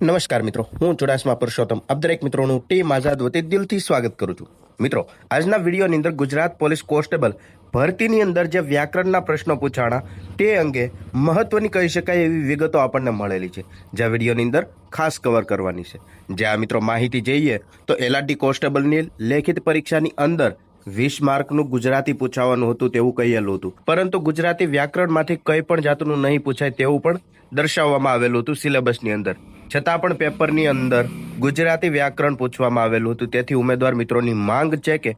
નમસ્કાર મિત્રો, હું ચુડાસમા પુરુષોત્તમ. આપ દરેક મિત્રોનું ટીમ આઝાદ વતી દિલથી સ્વાગત કરું છું. મિત્રો, આજના વિડીયોની અંદર ગુજરાત પોલીસ કોન્સ્ટેબલ ભરતીની અંદર જે વ્યાકરણના પ્રશ્નો પૂછાણા, તે અંગે મહત્વની કહી શકાય એવી વિગતો આપણને મળેલી છે, જે વિડીયોની અંદર ખાસ કવર કરવાની છે. જે આ મિત્રો માહિતી જોઈએ, તો એલઆરટી કોન્સ્ટેબલની લેખિત પરીક્ષાની અંદર વીસ માર્કનું ગુજરાતી પૂછાવાનું હતું તેવું કહેલું હતું. પરંતુ ગુજરાતી વ્યાકરણમાંથી કંઈ પણ જાતનું નહીં પૂછાય તેવું પણ દર્શાવવામાં આવેલું હતું સિલેબસની અંદર. છતાં પણ પેપરની અંદર ગુજરાતી વ્યાકરણ પૂછવામાં આવેલું હતું. તેથી ઉમેદવાર મિત્રોની માંગ છે કે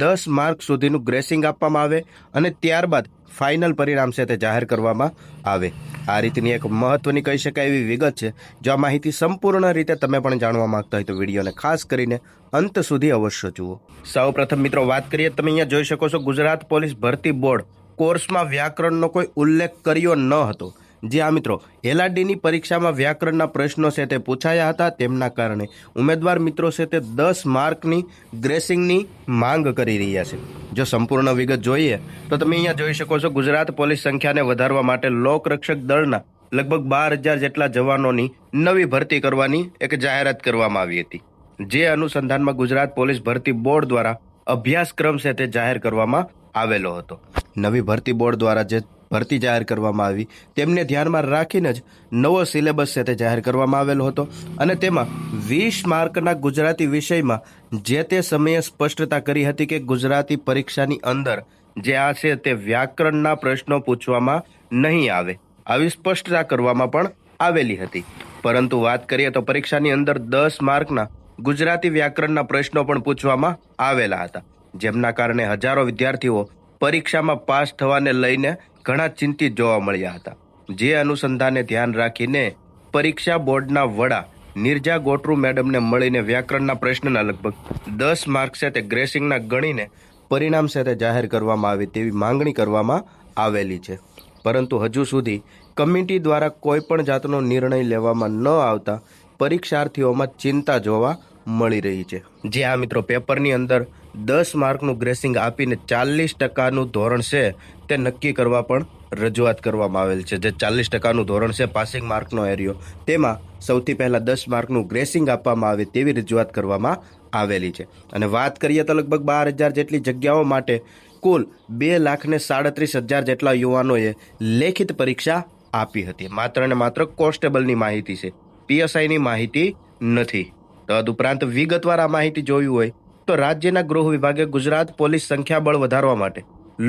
દસ માર્ક સુધીનું ગ્રેસિંગ આપવામાં આવે અને ત્યારબાદ ફાઇનલ પરિણામ છે તે જાહેર કરવામાં આવે. આ રીતની એક મહત્વની કહી શકાય એવી વિગત છે. જો આ માહિતી સંપૂર્ણ રીતે તમે પણ જાણવા માંગતા હોય તો વિડીયોને ખાસ કરીને અંત સુધી અવશ્ય જુઓ. સૌ પ્રથમ મિત્રો વાત કરીએ, તમે અહીંયા જોઈ શકો છો ગુજરાત પોલીસ ભરતી બોર્ડ કોર્સમાં વ્યાકરણનો કોઈ ઉલ્લેખ કર્યો ન હતો. જે આ મિત્રો એલઆરડીની પરીક્ષામાં વ્યાકરણના પ્રશ્નો છે તે પૂછાયા હતા. તેમના કારણે ઉમેદવાર મિત્રો છે તે દસ માર્કની ગ્રેસિંગની માંગ કરી રહ્યા છે. જો સંપૂર્ણ વિગત જોઈએ, તો તમે અહીંયા જોઈ શકો છો ગુજરાત પોલીસ સંખ્યાને વધારવા માટે લોકરક્ષક દળના લગભગ બાર હજાર જેટલા જવાનોની નવી ભરતી કરવાની એક જાહેરાત કરવામાં આવી હતી. જે અનુસંધાનમાં ગુજરાત પોલીસ ભરતી બોર્ડ દ્વારા અભ્યાસક્રમ છે તે જાહેર કરવામાં આવેલો હતો. નવી ભરતી બોર્ડ દ્વારા જે ભરતી જાહેર કરવામાં આવી. તેમને ધ્યાનમાં રાખીને જ નવો સિલેબસ તે જાહેર કરવામાં આવેલો હતો. અને તેમાં વીસ માર્કના ગુજરાતી વિષયમાં જે તે સમયે સ્પષ્ટતા કરી હતી કે ગુજરાતી પરીક્ષાની અંદર જે આ છે તે વ્યાકરણના પ્રશ્નો પૂછવામાં નહીં આવે. આવી સ્પષ્ટતા કરવામાં પણ આવેલી હતી. પરંતુ વાત કરીએ તો પરીક્ષાની અંદર દસ માર્કના ગુજરાતી વ્યાકરણના પ્રશ્નો પણ પૂછવામાં આવેલા હતા. જેમના કારણે હજારો વિદ્યાર્થીઓ પરીક્ષામાં પાસ થવાને લઈને ઘણા ચિંતિત જોવા મળ્યા હતા. જે અનુસંધાને ધ્યાન રાખીને પરીક્ષા બોર્ડના વડા નિર્જા ગોટરુ મેડમને મળીને વ્યાકરણના પ્રશ્નના લગભગ દસ માર્ક સાથે ગ્રેસિંગના ગણીને પરિણામ સાથે જાહેર કરવામાં આવે તેવી માંગણી કરવામાં આવેલી છે. પરંતુ હજુ સુધી કમિટી દ્વારા કોઈ પણ જાતનો નિર્ણય લેવામાં ન આવતા પરીક્ષાર્થીઓમાં ચિંતા જોવા મળી રહી છે. જે આ મિત્રો પેપરની અંદર દસ માર્કનું ગ્રેસિંગ આપીને ચાલીસ ટકાનું ધોરણ છે તે નક્કી કરવા પણ રજૂઆત કરવામાં આવેલ છે. જે ચાલીસ ટકાનું ધોરણ છે પાસિંગ માર્કનો એરિયો. તેમાં સૌથી પહેલાં દસ માર્કનું ગ્રેસિંગ આપવામાં આવે તેવી રજૂઆત કરવામાં આવેલી છે. અને વાત કરીએ તો લગભગ બાર હજાર જેટલી જગ્યાઓ માટે કુલ બે લાખને સાડત્રીસ હજાર જેટલા યુવાનોએ લેખિત પરીક્ષા આપી હતી. માત્ર ને માત્ર કોન્સ્ટેબલની માહિતી છે. પીએસઆઈની માહિતી નથી. તદુપરાંત વિગતવાર આ માહિતી જોવી હોય તો રાજ્યના ગૃહ વિભાગે ગુજરાત પોલીસ સંખ્યાબળ વધારવા માટે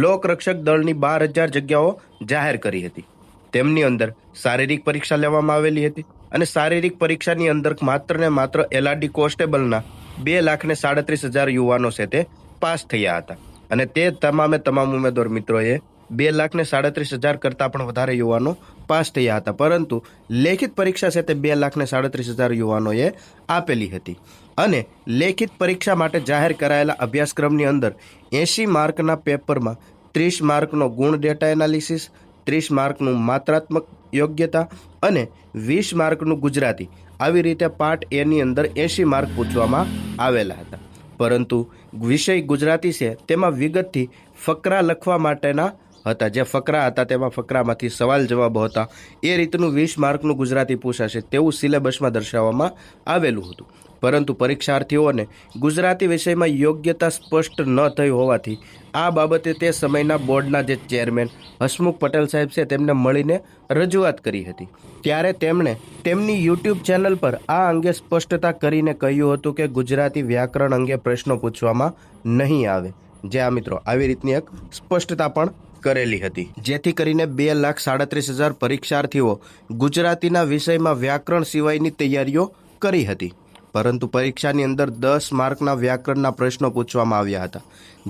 લોકરક્ષક દળની બાર હજાર જગ્યાઓ જાહેર કરી હતી. તેમની અંદર શારીરિક પરીક્ષા લેવામાં આવેલી હતી અને શારીરિક પરીક્ષાની અંદર માત્ર ને માત્ર એલઆરડી કોન્સ્ટેબલના બે લાખ ને સાડત્રીસ હજાર યુવાનો છે તે પાસ થયા હતા. અને તે તમામે તમામ ઉમેદવાર મિત્રોએ બે લાખ ને સાડત્રીસ હજાર કરતાં પણ વધારે યુવાનો પાસ થયા હતા. પરંતુ લેખિત પરીક્ષા છે તે બે લાખ ને સાડત્રીસ હજાર યુવાનોએ આપેલી હતી. અને લેખિત પરીક્ષા માટે જાહેર કરાયેલા અભ્યાસક્રમની અંદર એંશી માર્કના પેપરમાં ત્રીસ માર્કનો ગુણ ડેટા એનાલિસિસ, ત્રીસ માર્કનું માત્રાત્મક યોગ્યતા અને વીસ માર્કનું ગુજરાતી. આવી રીતે પાર્ટ એની અંદર એંશી માર્ક પૂછવામાં આવેલા હતા. પરંતુ વિષય ગુજરાતી છે, તેમાં વિગતથી ફકરા લખવા માટેના હતા. જે ફકરા હતા, તેમાં ફકરામાંથી સવાલ જવાબો હતા. એ રીતનું વીસ માર્કનું ગુજરાતી પૂછાશે તેવું સિલેબસમાં દર્શાવવામાં આવેલું હતું. પરંતુ પરીક્ષાર્થીઓને ગુજરાતી વિષયમાં યોગ્યતા સ્પષ્ટ ન થઈ હોવાથી આ બાબતે તે સમયના બોર્ડના જે ચેરમેન હસમુખ પટેલ સાહેબ છે, તેમને મળીને રજૂઆત કરી હતી. ત્યારે તેમણે તેમની યુટ્યુબ ચેનલ પર આ અંગે સ્પષ્ટતા કરીને કહ્યું હતું કે ગુજરાતી વ્યાકરણ અંગે પ્રશ્નો પૂછવામાં નહીં આવે. જે આ મિત્રો, આવી રીતની એક સ્પષ્ટતા પણ કરેલી હતી. જેથી કરીને બે લાખ સાડત્રીસ હજાર પરીક્ષાર્થીઓ ગુજરાતીના વિષયમાં વ્યાકરણ સિવાયની તૈયારીઓ કરી હતી. પરંતુ પરીક્ષાની અંદર દસ માર્કના વ્યાકરણના પ્રશ્નો પૂછવામાં આવ્યા હતા.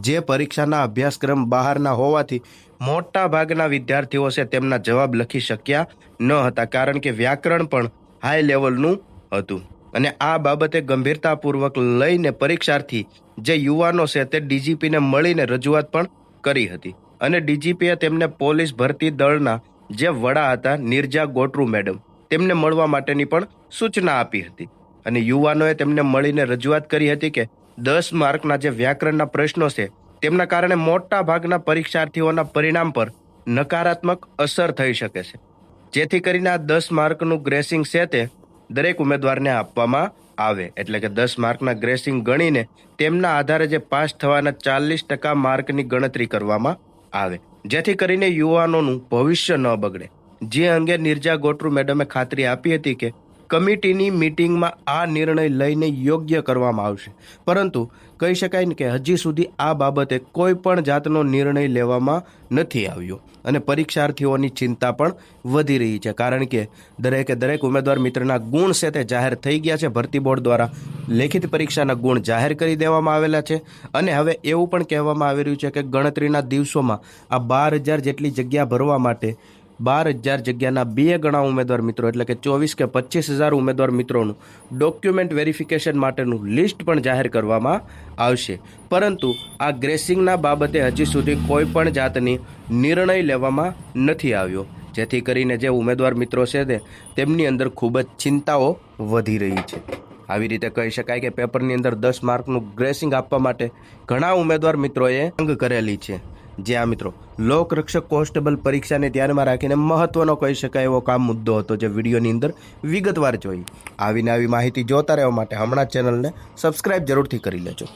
જે પરીક્ષાના અભ્યાસક્રમ બહારના હોવાથી મોટા ભાગના વિદ્યાર્થીઓ છે તેમના જવાબ લખી શક્યા ન હતા, કારણ કે વ્યાકરણ પણ હાઈ લેવલનું હતું. અને આ બાબતે ગંભીરતાપૂર્વક લઈને પરીક્ષાર્થી જે યુવાનો છે તે ડીજીપીને મળીને રજૂઆત પણ કરી હતી. અને ડીજીપીએ તેમને પોલીસ ભરતી દળના જે વડા હતા, નિર્જા ગોટરુ મેડમ, તેમને મળવા માટેની પણ સૂચના આપી હતી. અને યુવાનોએ તેમને મળીને રજૂઆત કરી હતી કે દસ માર્કના જે વ્યાકરણના પ્રશ્નો છે, તેમના કારણે મોટા ભાગના પરીક્ષાર્થીઓના પરિણામ પર નકારાત્મક અસર થઈ શકે છે. જેથી કરીને આ દસ માર્કનું ગ્રેસિંગ છે તે દરેક ઉમેદવારને આપવામાં આવે. એટલે કે દસ માર્કના ગ્રેસિંગ ગણીને તેમના આધારે જે પાસ થવાના ચાલીસ ટકા માર્કની ગણતરી કરવામાં આવે. જેથી કરીને યુવાનોનું ભવિષ્ય ન બગડે. જે અંગે નિર્જા ગોટરુ મેડમે ખાતરી આપી હતી કે, કમિટીની મિટિંગમાં આ નિર્ણય લઈને યોગ્ય કરવામાં આવશે. પરંતુ કહી શકાય ને કે હજી સુધી આ બાબતે કોઈ પણ જાતનો નિર્ણય લેવામાં નથી આવ્યો. અને પરીક્ષાર્થીઓની ચિંતા પણ વધી રહી છે. કારણ કે દરેકે દરેક ઉમેદવાર મિત્રના ગુણ છે તે જાહેર થઈ ગયા છે. ભરતી બોર્ડ દ્વારા લેખિત પરીક્ષાના ગુણ જાહેર કરી દેવામાં આવેલા છે. અને હવે એવું પણ કહેવામાં આવી રહ્યું છે કે ગણતરીના દિવસોમાં આ બાર હજાર જેટલી જગ્યા ભરવા માટે બાર હજાર જગ્યાના બે ગણા ઉમેદવાર મિત્રો, એટલે કે ચોવીસ કે પચીસ હજાર ઉમેદવાર મિત્રોનું ડોક્યુમેન્ટ વેરિફિકેશન માટેનું લિસ્ટ પણ જાહેર કરવામાં આવશે. પરંતુ આ ગ્રેસિંગના બાબતે હજી સુધી કોઈ પણ જાતની નિર્ણય લેવામાં નથી આવ્યો. જેથી કરીને જે ઉમેદવાર મિત્રો છે તે, તેમની અંદર ખૂબ જ ચિંતાઓ વધી રહી છે. આવી રીતે કહી શકાય કે પેપરની અંદર દસ માર્કનું ગ્રેસિંગ આપવા માટે ઘણા ઉમેદવાર મિત્રોએ અંગ કરેલી છે. જે આ મિત્રો, લોકરક્ષક કોન્સ્ટેબલ પરીક્ષાને ધ્યાનમાં રાખીને મહત્વનો કહી શકાય એવો કામ મુદ્દો હતો જે વિડીયોની અંદર વિગતવાર જોઈ. આવીને આવી માહિતી જોતા રહેવા માટે હમણાં ચેનલને સબસ્ક્રાઇબ જરૂરથી કરી લેજો.